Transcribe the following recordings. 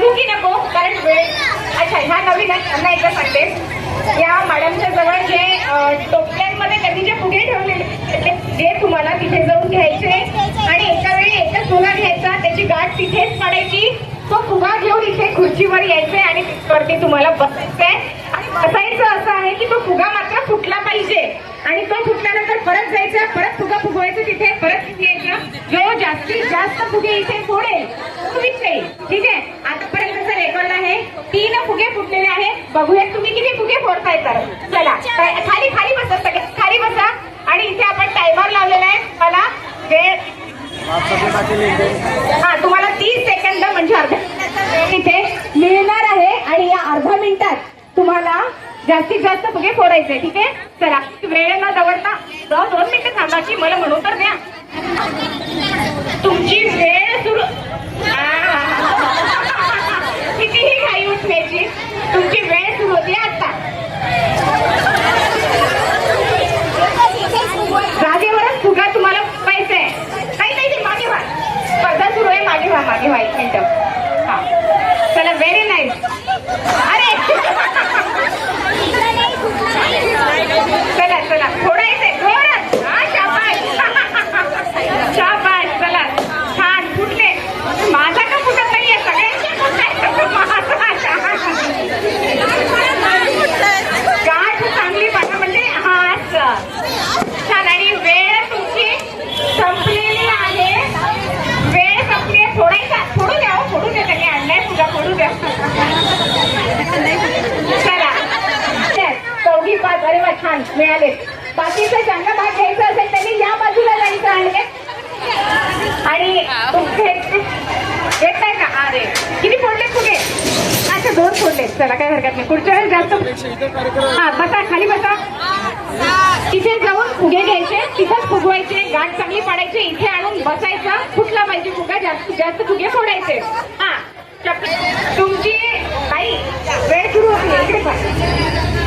सांगू की नको कारण वेळ अच्छा ह्या नवीन आहेत त्यांना एकदा सांगते. या मॅडमच्या जवळ जे टोपल्यांमध्ये त्यांनी जे फुगे ठेवलेले जे तुम्हाला तिथे जाऊन घ्यायचे. आणि एका वेळी एकच फुगा घ्यायचा त्याची गाठ तिथेच पाडायची. तो फुगा घेऊन इथे खुर्चीवर यायचे आणि वरती तुम्हाला बसायचंय. असायचं असं आहे की तो फुगा मात्र फुटला पाहिजे. आणि तो फुटल्यानंतर परत जायचं परत फुगा फुगवायचं तिथे परत यायचं. जो जास्तीत जास्त फुगे इथे फोडेल तो विषय ठीक आहे? आतापर्यंतचा रेकॉर्ड आहे तीन फुगे फुटलेले आहेत. बघूया तुम्ही किती फुगे फोडताय तर. चला खाली खाली बसा सगळे. खाली बसा. आणि इथे आपण टायमर लावलेला आहे. मला वेळ हा तुम्हाला तीस सेकंद म्हणजे अर्धा इथे मिळणार आहे. आणि या अर्धा मिनिटात तुम्हाला जास्तीत जास्त फुगे फोडायचे ठीक आहे? चला वेळ न दवडता दोन मिनिटं थांबा की मला म्हणू तर द्या तुमची वेळ सुरू कितीही घाई उठण्याची तुमची वेळ सुरू होती आता जागेवरच फुगा तुम्हाला पाहिजे काही नाही ते मागे व्हा स्पर्धा सुरू आहे मागे व्हा मागे व्हा एक मिनिट हा चला व्हेरी नाईस अरे चला चला फोडायचंय जोरात हा शाबास शाबास चला छान फुटले माझा का फुटत नाहीये सगळ्यांचे फुटत गाठ चांगली बघा म्हणजे हा असं. छान आणि वेळ तुमची संपलेली आहे वेळ संपली आहे फोडायचा फोडू द्या हो, फोडू द्या त्यांनी आणलाय तुझा फोडू द्या चला चल, चौघी पाच अरे वा छान मिळाले बाकीचं ज्यांना भाग घ्यायचा असेल त्यांनी या बाजूला जायचं आहे आणि तुमचे येत आहे का अरे किती फोडले फुगे अच्छा दोन फोडले चला काय हरकत नाही पुढच्या वेळेस जास्त हा बसा खाली बसा तिथे जाऊन फुगे घ्यायचे तिथेच फुगवायचे गाठ चांगली पाडायचे इथे आणून बसायचा फुटला पाहिजे फुगा जास्त जास्त फुगे फोडायचे. हा तुमची आई वेळ सुरू होती इकडे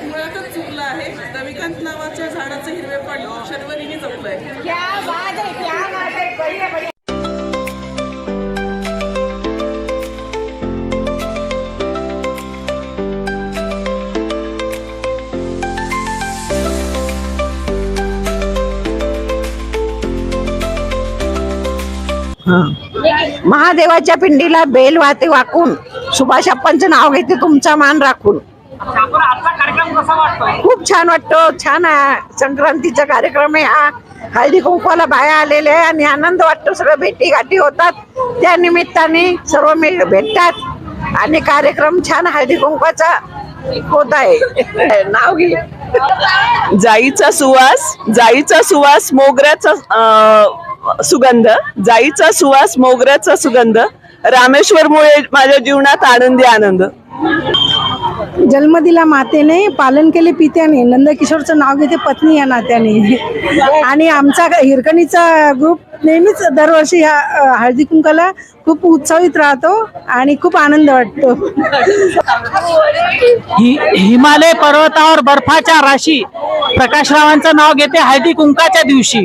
मुळातच चुकलं आहे. रविकांत नावाच्या झाडाचं हिरवे पाणी शर्वरीने जपलंय महादेवाच्या पिंडीला बेल वाते वाकून. सुभाष अप्पांचं नाव घेते तुमचा मान राखून. खूप छान वाटतो. छान संक्रांतीचा कार्यक्रम आहे हा. हळदी कुंकवाला बाया आलेल्या आहे आणि आनंद वाटतो. सगळं भेटी गाठी होतात. त्या निमित्ताने सर्व मिळ भेटतात. आणि कार्यक्रम छान हळदी कुंकवाचा होत आहे. नाव घे. जाईचा सुवास जाईचा सुवास मोगऱ्याचा सुगंध जाईचा सुवास मोगऱ्याचा सुगंध रामेश्वरमुळे माझ्या जीवनात आनंदी आनंद. जन्म दिला मातेने पालन केले पित्याने नंदकिशोरचं नाव घेते पत्नी या नात्याने. आणि आमचा हिरकणीचा ग्रुप नेहमीच दरवर्षी ह्या हळदी कुंकाला खूप उत्साहित राहतो आणि खूप आनंद वाटतो. हि हिमालय पर्वतावर बर्फाच्या राशी प्रकाशरावांचं नाव घेते हळदी कुंकाच्या दिवशी.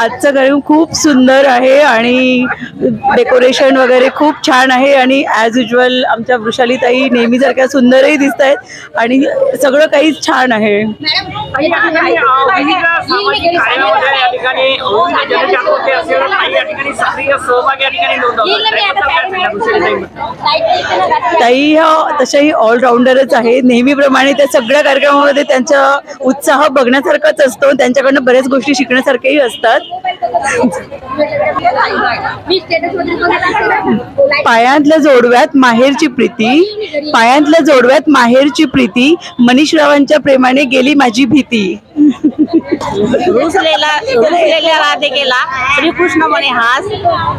आजचा कार्यक्रम खूप सुंदर आहे आणि डेकोरेशन वगैरे खूप छान आहे आणि ॲज युजल आमच्या वृषालीताई नेहमीसारख्या सुंदरही दिसत आहेत आणि सगळं काही छान आहे. ताई? ह्या तशाही ऑलराऊंडरच आहे. नेहमीप्रमाणे त्या सगळ्या कार्यक्रमामध्ये त्यांचा उत्साह बघण्यासारखाच असतो. त्यांच्याकडनं बऱ्याच गोष्टी शिकण्यासारख्याही असतात. पायातल्या जोडव्यात माहेरची प्रीती पायातल्या जोडव्यात माहेरची प्रीती मनीष रावांच्या प्रेमाने गेली माझी भीती. रुसलेला रुसलेल्या राधिकेला श्रीकृष्ण म्हणे हास.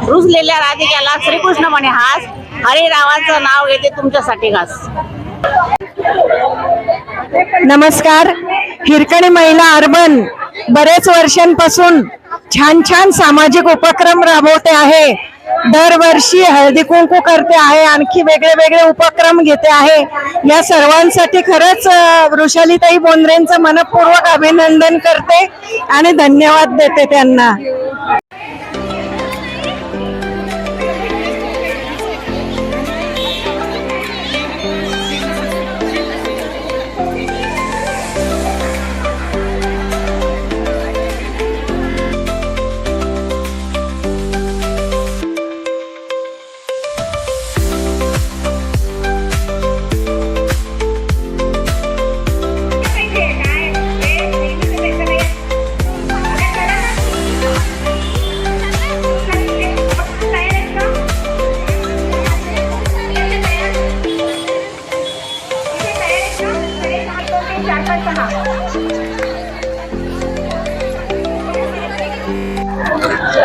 रुसलेल्या राधिकेला श्रीकृष्ण म्हणे हास. हरे रावांचं नाव घेते तुमच्यासाठी घास. नमस्कार. हिरकणी महिला अर्बन. बरेच वर्षांपासून छान छान सामाजिक उपक्रम राबवते आहे. दरवर्षी हळदी कुंकू करते आहे आणखी वेगळे वेगळे उपक्रम घेते आहे. या सर्वांसाठी खरंच वृषालीताई बोंद्रेंचं मनपूर्वक अभिनंदन करते आणि धन्यवाद देते त्यांना.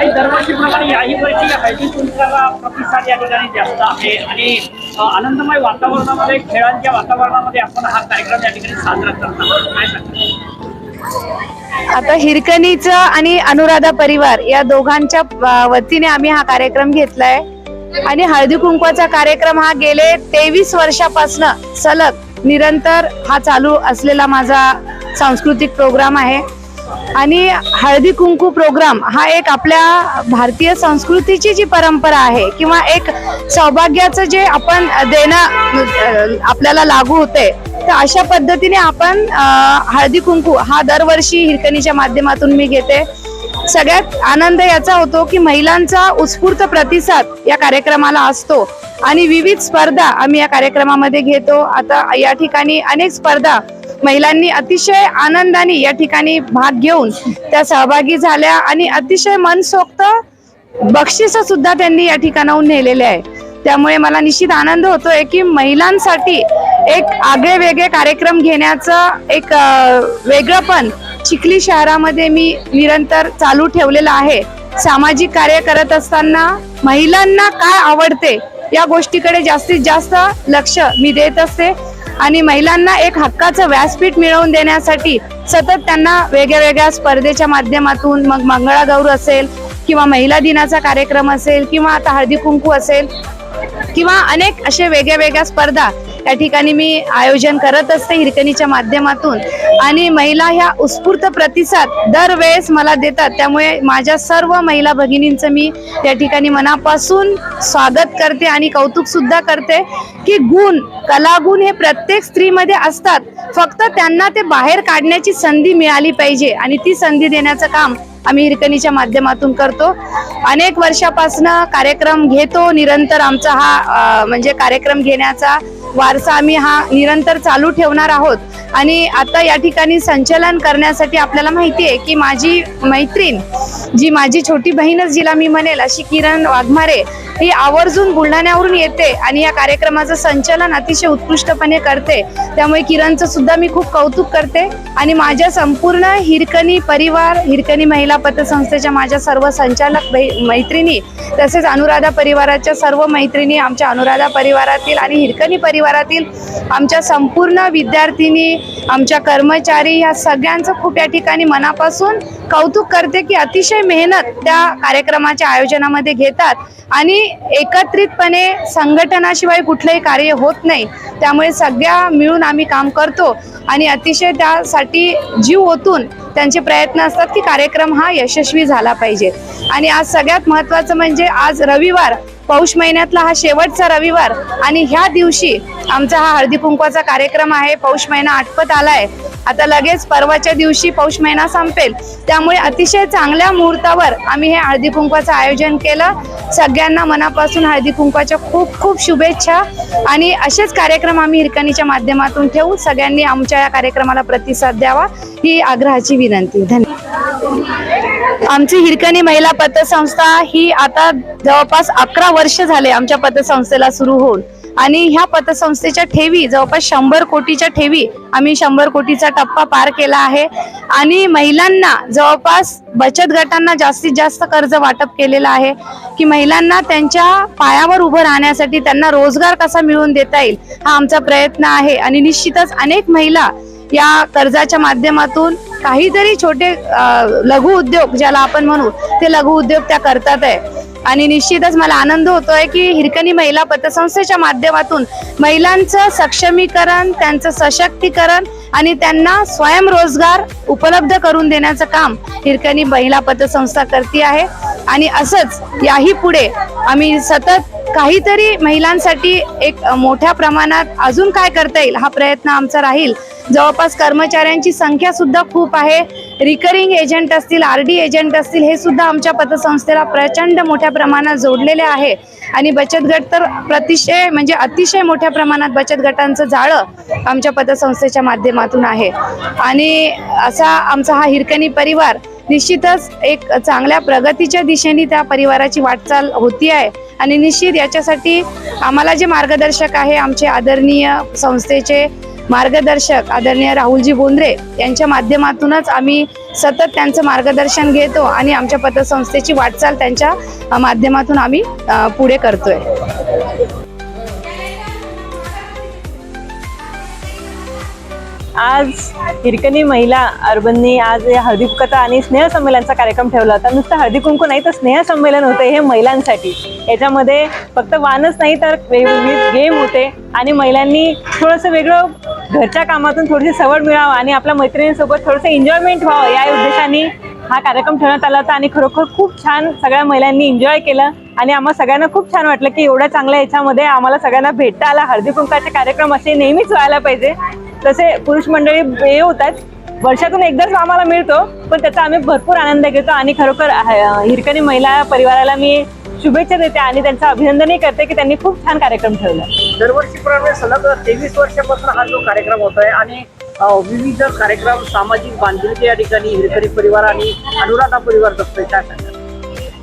काही दरवर्षीप्रमाणे याही वर्षी हळदी कुंकाला प्रतिसाद या ठिकाणी जास्त आहे आणि आनंदमय वातावरणामध्ये खेळांच्या वातावरणामध्ये आपण हा कार्यक्रम या ठिकाणी साजरा करतो काय सांगता आता हिरकणीचं आणि अनुराधा परिवार या दोघांच्या वतीने आम्ही हा कार्यक्रम घेतलाय. आणि हळदी कुंकवाचा कार्यक्रम हा गेले तेवीस वर्षापासनं सलग निरंतर हा चालू असलेला माझा सांस्कृतिक प्रोग्राम आहे. आणि हळदी कुंकू प्रोग्राम हा एक आपल्या भारतीय संस्कृतीची जी परंपरा आहे किंवा एक सौभाग्याचं जे आपण देणं आपल्याला लागू होते तर अशा पद्धतीने आपण हळदी कुंकू हा दरवर्षी हिरकणीच्या माध्यमातून मी घेते. सगळ्यात आनंद याचा होतो की महिलांचा उत्स्फूर्त प्रतिसाद या कार्यक्रमाला असतो आणि विविध स्पर्धा आम्ही या कार्यक्रमामध्ये घेतो. आता या ठिकाणी अनेक स्पर्धा महिलांनी अतिशय आनंदाने या ठिकाणी भाग घेऊन त्या सहभागी झाल्या आणि अतिशय मनसोक्त बक्षिस सुद्धा त्यांनी या ठिकाणाहून नेलेले आहे. त्यामुळे मला निश्चित आनंद होतोय की महिलांसाठी एक आगळे वेगळे कार्यक्रम घेण्याचं एक वेगळं वेगळंपण चिखली शहरामध्ये मी निरंतर चालू ठेवलेलं आहे. सामाजिक कार्य करत असताना महिलांना काय आवडते या गोष्टीकडे जास्तीत जास्त लक्ष मी देत असते. आणि महिलांना एक हक्काचं व्यासपीठ मिळवून देण्यासाठी सतत त्यांना वेगळ्या वेगळ्या स्पर्धेच्या माध्यमातून मग मंगळागौर असेल किंवा महिला दिनाचा कार्यक्रम असेल किंवा आता हळदी कुंकू असेल किंवा अनेक असे वेगळ्या वेगळ्या स्पर्धा या ठिकाणी मी आयोजन करत असते हिरकणीच्या माध्यमातून. आणि महिला ह्या उत्स्फूर्त प्रतिसाद दरवेळेस मला देतात. त्यामुळे माझ्या सर्व महिला भगिनींचं मी या ठिकाणी मनापासून स्वागत करते आणि कौतुक सुद्धा करते की गुण कलागुण हे प्रत्येक स्त्रीमध्ये असतात. फक्त त्यांना ते बाहेर काढण्याची संधी मिळाली पाहिजे आणि ती संधी देण्याचं काम आम्ही हिरकणीच्या माध्यमातून करतो. अनेक वर्षापासनं कार्यक्रम घेतो. निरंतर आमचा हा म्हणजे कार्यक्रम घेण्याचा वारसा आम्ही हा निरंतर चालू ठेवणार आहोत. आणि आता या ठिकाणी संचलन करण्यासाठी आपल्याला माहिती आहे की माझी मैत्रीण जी माझी छोटी बहीणच जिला मी म्हणेल अशी किरण वाघमारे ही आवर्जून बुलढाण्यावरून येते आणि या कार्यक्रमाचं संचालन अतिशय उत्कृष्टपणे करते. त्यामुळे किरणचं सुद्धा मी खूप कौतुक करते आणि माझ्या संपूर्ण हिरकणी परिवार हिरकणी महिला पतसंस्थेच्या माझ्या सर्व संचालक मैत्रिणी तसेच अनुराधा परिवाराच्या सर्व मैत्रिणी आमच्या अनुराधा परिवारातील आणि हिरकणी परिवारातील आमच्या संपूर्ण विद्यार्थिनी आमच्या कर्मचारी ह्या सगळ्यांचं खूप या ठिकाणी मनापासून कौतुक करते की अतिशय मेहनत त्या कार्यक्रमाच्या आयोजनामध्ये घेतात. आणि एकत्रितपणे संघटनाशिवाय कुठलंही कार्य होत नाही. त्यामुळे सगळ्या मिळून आम्ही काम करतो आणि अतिशय त्यासाठी जीव ओतून त्यांचे प्रयत्न असतात की कार्यक्रम हा यशस्वी झाला पाहिजे. आणि आज सगळ्यात महत्त्वाचं म्हणजे आज रविवार पौष महिन्यातला हा शेवटचा रविवार आणि ह्या दिवशी आमचा हा हळदी कुंकवाचा कार्यक्रम आहे. पौष महिना आटपत आलाय. आता लगेच परवाच्या दिवशी पौष महिना संपेल. त्यामुळे अतिशय चांगल्या मुहूर्तावर आम्ही हे हळदी कुंकवाचं आयोजन केलं. सगळ्यांना मनापासून हळदी कुंकवाच्या खूप खूप शुभेच्छा आणि असेच कार्यक्रम आम्ही हिरकणीच्या माध्यमातून ठेवू सगळ्यांनी आमच्या या कार्यक्रमाला प्रतिसाद द्यावा ही आग्रहाची विनंती. धन्यवाद. आमची हिरकणी महिला पतसंस्था ही आता जवळपास अकरा वर्ष झाले आमच्या पतसंस्थेला सुरू होऊन. आणि ह्या पतसंस्थेच्या ठेवी जवळपास शंभर कोटीच्या ठेवी आम्ही शंभर कोटीचा टप्पा पार केला आहे. आणि महिलांना जवळपास बचत गटांना जास्तीत जास्त कर्ज वाटप केलेलं आहे की महिलांना त्यांच्या पायावर उभं राहण्यासाठी त्यांना रोजगार कसा मिळवून देता येईल हा आमचा प्रयत्न आहे. आणि निश्चितच अनेक महिला या कर्जाच्या माध्यमातून काहीतरी छोटे लघु उद्योग ज्याला आपण म्हणू ते लघु उद्योग त्या करतात आहे. आणि निश्चितच मला आनंद होतोय की हिरकणी महिला पतसंस्थेच्या माध्यमातून महिलांचं सक्षमीकरण त्यांचं सशक्तीकरण आणि त्यांना स्वयंरोजगार उपलब्ध करून देण्याचं काम हिरकणी महिला पतसंस्था करते आहे. आणि असंच याही पुढे आम्ही सतत काहीतरी महिलांसाठी एक मोठ्या प्रमाणात अजून काय करता येईल हा प्रयत्न आमचा राहील. जवळपास कर्मचाऱ्यांची संख्या सुद्धा खूप आहे. रिकरिंग एजंट असतील आर डी एजंट असतील हे सुद्धा आमच्या पतसंस्थेला प्रचंड मोठ्या प्रमाणात जोडलेले आहे. आणि बचत गट तर प्रतिशय म्हणजे अतिशय मोठ्या प्रमाणात बचत गटांचं जाळं आमच्या पतसंस्थेच्या माध्यमातून आहे. आणि असा आमचा हा हिरकणी परिवार निश्चितच एक चांगल्या प्रगतीच्या दिशेने त्या परिवाराची वाटचाल होती आहे. आणि निश्चित याच्यासाठी आम्हाला जे मार्गदर्शक आहे आमचे आदरणीय संस्थेचे मार्गदर्शक आदरणीय राहुलजी बोंद्रे यांच्या माध्यमातूनच आम्ही सतत त्यांचं मार्गदर्शन घेतो आणि आमच्या पतसंस्थेची वाटचाल त्यांच्या माध्यमातून आम्ही पुढे करतोय. आज हिरकणी महिला अर्बननी आज या हळदी आणि स्नेहसंमेलनचा कार्यक्रम ठेवला होता. नुसतं हळदी कुंकू नाही तर स्नेह संमेलन होते हे महिलांसाठी. याच्यामध्ये फक्त वानच नाही तर वेगवेगळी गेम होते आणि महिलांनी थोडंसं वेगळं घरच्या कामातून थोडीशी सवड मिळावं आणि आपल्या मैत्रिणींसोबत थोडंसं एन्जॉयमेंट व्हावं या उद्देशाने हा कार्यक्रम ठेवण्यात आला होता आणि खरोखर खूप छान सगळ्या महिलांनी एन्जॉय केलं आणि आम्हाला सगळ्यांना खूप छान वाटलं की एवढ्या चांगल्या याच्यामध्ये आम्हाला सगळ्यांना भेटता आला हळदी कुंकाचे कार्यक्रम असे नेहमीच व्हायला पाहिजे. तसे पुरुष मंडळी हे होतात वर्षातून एकदाच आम्हाला मिळतो पण त्याचा आम्ही भरपूर आनंद घेतो आणि खरोखर हिरकणी महिला परिवाराला मी शुभेच्छा देते आणि त्यांचं अभिनंदनही करते की त्यांनी खूप छान कार्यक्रम ठेवला. दरवर्षीप्रमाणे सलग तेवीस वर्षापासून हा जो कार्यक्रम होत आहे आणि विविध कार्यक्रम सामाजिक बांधिलकी या ठिकाणी हिरकणी परिवार आणि अनुराधा परिवार जपतोय काय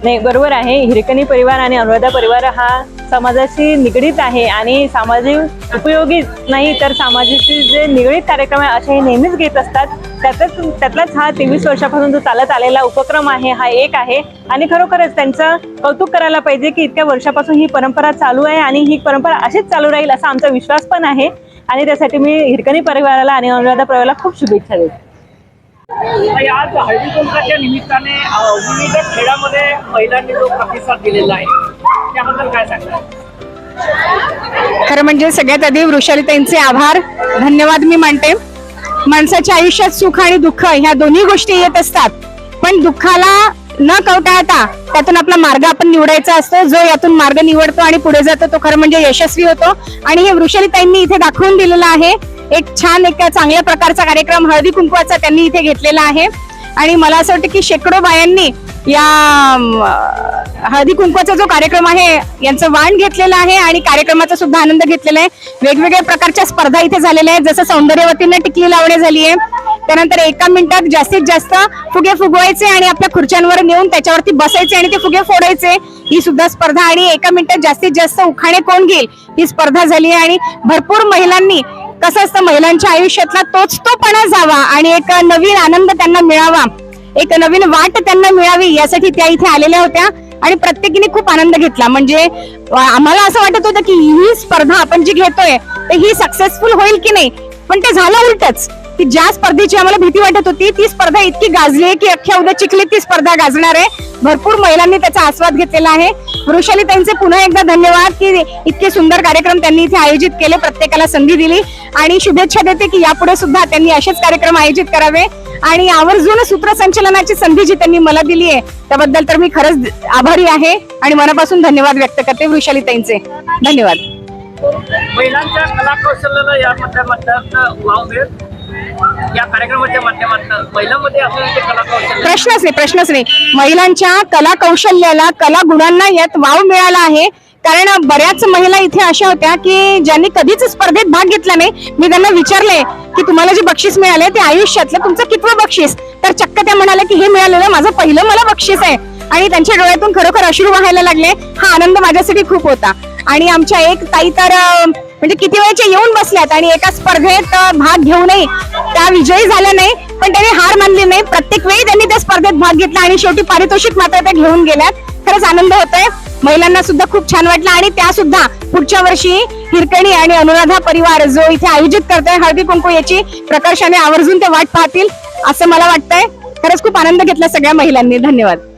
नाही बरोबर आहे. हिरकणी परिवार आणि अनुराधा परिवार हा समाजाशी निगडीत आहे आणि सामाजिक उपयोगी नाही तर सामाजाशी जे निगडीत कार्यक्रम आहे असे हे नेहमीच घेत असतात. त्यातच त्यातलाच हा तेवीस वर्षापासून जो चालत आलेला उपक्रम आहे हा एक आहे. आणि खरोखरच त्यांचं कौतुक करायला पाहिजे की इतक्या वर्षापासून ही परंपरा चालू आहे आणि ही परंपरा अशीच चालू राहील असा आमचा विश्वास पण आहे. आणि त्यासाठी मी हिरकणी परिवाराला आणि अनुराधा परिवाराला खूप शुभेच्छा देते. आज हळदी कुंकाच्या निमित्ताने विविध खेळामध्ये महिलांनी जो प्रतिसाद दिलेला आहे त्याबद्दल काय सांगणार? खरं म्हणजे सगळ्यात आधी वृषालीताईंचे आभार. धन्यवाद मी मानते. माणसाच्या आयुष्यात सुख आणि दुःख ह्या दोन्ही गोष्टी येत असतात. पण दुःखाला न कवटाळता त्यातून आपला मार्ग आपण निवडायचा असतो. जो यातून मार्ग निवडतो आणि पुढे जातो तो खरं म्हणजे यशस्वी होतो. आणि हे वृषालीताईंनी इथे दाखवून दिलेलं आहे. एक छान एक चांगल्या प्रकारचा कार्यक्रम हळदी कुंकवाचा त्यांनी इथे घेतलेला आहे. आणि मला असं वाटतं की शेकडो बायांनी या हळदी कुंकवाचा जो कार्यक्रम आहे यांचं वाण घेतलेलं आहे आणि कार्यक्रमाचा सुद्धा आनंद घेतलेला आहे. वेगवेगळ्या प्रकारच्या स्पर्धा इथे झालेल्या आहेत. जसं सौंदर्यवतींना टिकली लावणी झाली आहे. त्यानंतर एका मिनिटात जास्तीत जास्त फुगे फुगवायचे आणि आपल्या खुर्च्यांवर नेऊन त्याच्यावरती बसायचे आणि ते फुगे फोडायचे. ही सुद्धा स्पर्धा आणि एका मिनिटात जास्तीत जास्त उखाणे कोण घेईल? ही स्पर्धा झाली आहे आणि भरपूर महिलांनी कसं असतं महिलांच्या आयुष्यातला तोच तोपणा जावा आणि एक नवीन आनंद त्यांना मिळावा. एक नवीन वाट त्यांना मिळावी यासाठी त्या इथे आलेल्या होत्या. आणि प्रत्येकीने खूप आनंद घेतला. म्हणजे आम्हाला असं वाटत होतं की ही स्पर्धा आपण जी घेतोय तर ही सक्सेसफुल होईल की नाही? पण ते झालं उलटच. की ज्या स्पर्धेची आम्हाला भीती वाटत होती ती स्पर्धा इतकी गाजली आहे की अख्ख्या उद्या चिखलीत ती स्पर्धा गाजणार आहे. भरपूर महिलांनी त्याचा आस्वाद घेतलेला आहे. वृषाली त्यांचे पुन्हा एकदा धन्यवाद की इतके सुंदर कार्यक्रम त्यांनी इथे आयोजित केले प्रत्येकाला संधी दिली. आणि शुभेच्छा देते की यापुढे सुद्धा त्यांनी असेच कार्यक्रम आयोजित करावे. आणि आवर्जून सूत्रसंचलनाची संधी जी त्यांनी मला दिली आहे त्याबद्दल तर मी खरंच आभारी आहे. आणि मनापासून धन्यवाद व्यक्त करते वृषालीताईंचे धन्यवाद. महिलांच्या कला कौशल्याला या वाव मिळेल. या कार्यक्रमाच्या माध्यमातून महिलांमध्ये असलेले प्रश्नच नाही प्रश्नच नाही. महिलांच्या कला कौशल्याला कला गुणांना यात वाव मिळाला आहे. कारण बऱ्याच महिला इथे अशा होत्या की ज्यांनी कधीच स्पर्धेत भाग घेतला नाही. मी त्यांना विचारले की तुम्हाला जे बक्षीस मिळाले ते आयुष्यातलं तुमचं कितवं बक्षीस? तर चक्क त्या म्हणाल्या की हे मिळालेलं माझं पहिलं मला बक्षीस आहे. आणि त्यांच्या डोळ्यातून खरोखर अश्रू व्हायला लागले. हा आनंद माझ्यासाठी खूप होता. आणि आमच्या एक ताई तर म्हणजे किती वेळेचे येऊन बसल्यात आणि एका स्पर्धेत भाग भाग घेऊनही त्या विजयी झाल्या नाही पण त्यांनी हार मानली नाही. प्रत्येक वेळी त्यांनी त्या स्पर्धेत भाग घेतला आणि शेवटी पारितोषिक मात्र त्या घेऊन गेल्यात. खरंच आनंद होतोय. महिलांना सुद्धा खूप छान वाटलं आणि त्या सुद्धा पुढच्या वर्षी हिरकणी आणि अनुराधा परिवार जो इथे आयोजित करतोय हळदी कुंकू याची प्रकर्षाने आवर्जून ते वाट पाहतील असं मला वाटतंय. खरंच खूप आनंद घेतला सगळ्या महिलांनी. धन्यवाद.